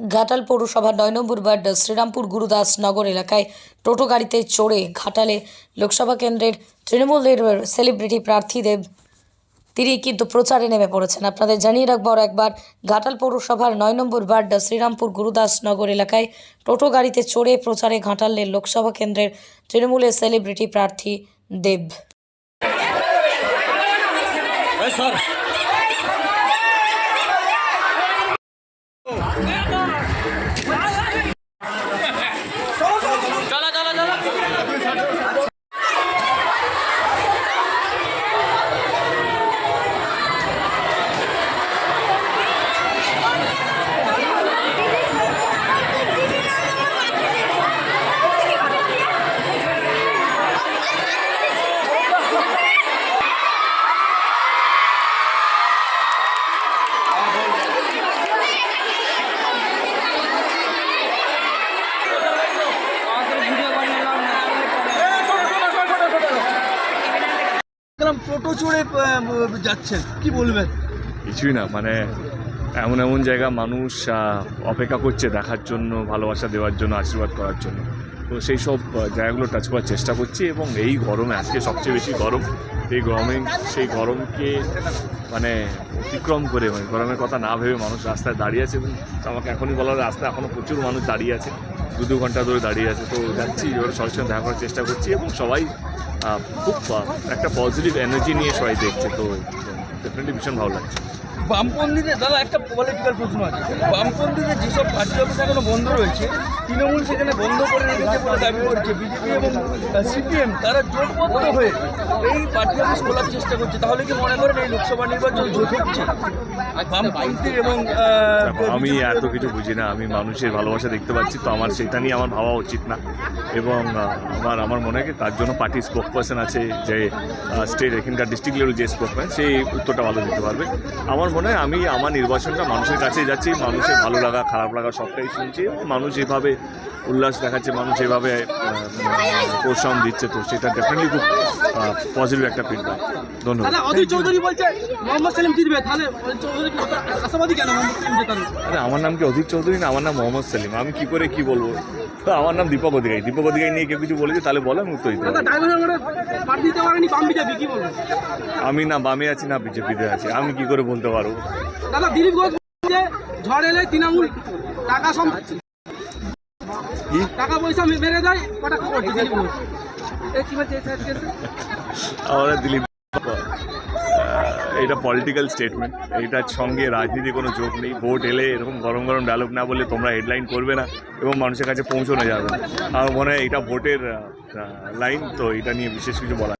ঘাটাল পৌরসভার নয় নম্বর ওয়ার্ড শ্রীরামপুর গুরুদাস নগর এলাকায় টোটো গাড়িতে চড়ে ঘাটালে লোকসভা কেন্দ্রের তৃণমূলের সেলিব্রিটি প্রার্থী দেব তিনি কিন্তু প্রচারে নেমে পড়েছেন। আপনাদের জানিয়ে রাখব আর একবার, ঘাটাল পৌরসভার নয় নম্বর ওয়ার্ড শ্রীরামপুর গুরুদাস নগর এলাকায় টোটো গাড়িতে চড়ে প্রচারে ঘাটালের লোকসভা কেন্দ্রের তৃণমূলের সেলিব্রিটি প্রার্থী দেব। দেখলাম টোটো চড়ে যাচ্ছেন। কি বলবেন? কিছুই না মানে এমন এমন জায়গা মানুষ অপেক্ষা করছে দেখার জন্য, ভালোবাসা দেওয়ার জন্য, আশীর্বাদ করার জন্য। তো সেই সব জায়গাগুলো টাচ করার চেষ্টা করছি এবং এই গরমে, আজকে সবচেয়ে বেশি গরম, এই গরমে, সেই গরমকে মানে অতিক্রম করে মানে গরমের কথা না ভেবে মানুষ রাস্তায় দাঁড়িয়ে আছে এবং আমাকে এখনই বলা হলো, রাস্তায় এখনও প্রচুর মানুষ দাঁড়িয়ে আছে, দু দু ঘণ্টা ধরে দাঁড়িয়ে আছে। তো যাচ্ছি, এবার সবার সঙ্গে দেখা করার চেষ্টা করছি এবং সবাই খুব একটা পজিটিভ এনার্জি নিয়ে সবাই দেখছে, তো ডেফিনেটলি ভীষণ ভালো লাগছে। বামপন্থীদের, দাদা, একটা পলিটিক্যাল প্রশ্ন আছে। বামপন্থীদের যেসব পার্টি অফিস এখনও বন্ধ রয়েছে তৃণমূল সেখানে বন্ধ করে রেখেছে বলে দাবি করছে। বিজেপি এবং সিপিএম তারা জোটবদ্ধ হয়ে এই পার্টি অফিস খোলার চেষ্টা করছে। তাহলে কি মনে করেন এই লোকসভা নির্বাচন জোট হচ্ছে? বামপন্থী এবং আমি এত কিছু বুঝি না। আমি মানুষের ভালোবাসা দেখতে পাচ্ছি তো আমার সেটা নিয়ে আমার ভাবা উচিত না। এবং আমার আমার মনে হয় তার জন্য পার্টির স্পোক পার্সন আছে যে স্টেট এখানকার ডিস্ট্রিক্ট লেভেল যে স্পোক পার্সন সেই উত্তরটা ভালো দিতে পারবে। আমার মনে হয় আমি আমার নির্বাচনটা মানুষের কাছে যাচ্ছি মানুষের ভালো লাগা খারাপ লাগা সবটাই শুনছি। এবং মানুষ যেভাবে উল্লাস দেখাচ্ছে মানুষ এভাবে প্রোৎসাহন দিচ্ছে তো সেটা ডেফিনেটলি খুব পজিটিভ একটা ফিডব্যাক ধন্যবাদ। চৌধুরী বলছে মোহাম্মদ সেলিম জিতবে তাহলে চৌধুরী আশাবাদী কেন মোহাম্মদ সেলিম জেতানো আরে আমার নাম কি অধিক চৌধুরী না আমার নাম মোহাম্মদ সেলিম? আমি কি করে কি বলব? তো আমার নাম দীপক অধিকারী। দীপক অধিকারী নিয়ে কেউ কিছু বলেছে তাহলে বলো আমি উত্তর দিতে আমি না বামে আছি না বিজেপিতে আছি। আমি কি করে বলতে পারব? দাদা দিলীপ ঘোষ ঝড় এলে তৃণমূল টাকা সম টাকা পয়সা মেরে দেয় কটাক্ষ করছে? আমরা দিলীপ এটা পলিটিক্যাল স্টেটমেন্ট এটার সঙ্গে রাজনীতি কোনো যোগ নেই। ভোট এলে এরকম গরম গরম ডায়লগ না বলে তোমরা হেডলাইন করবে না এবং মানুষের কাছে পৌঁছানো যাবে না। আমার মনে হয় এটা ভোটের লাইন তো এটা নিয়ে বিশেষ কিছু বলা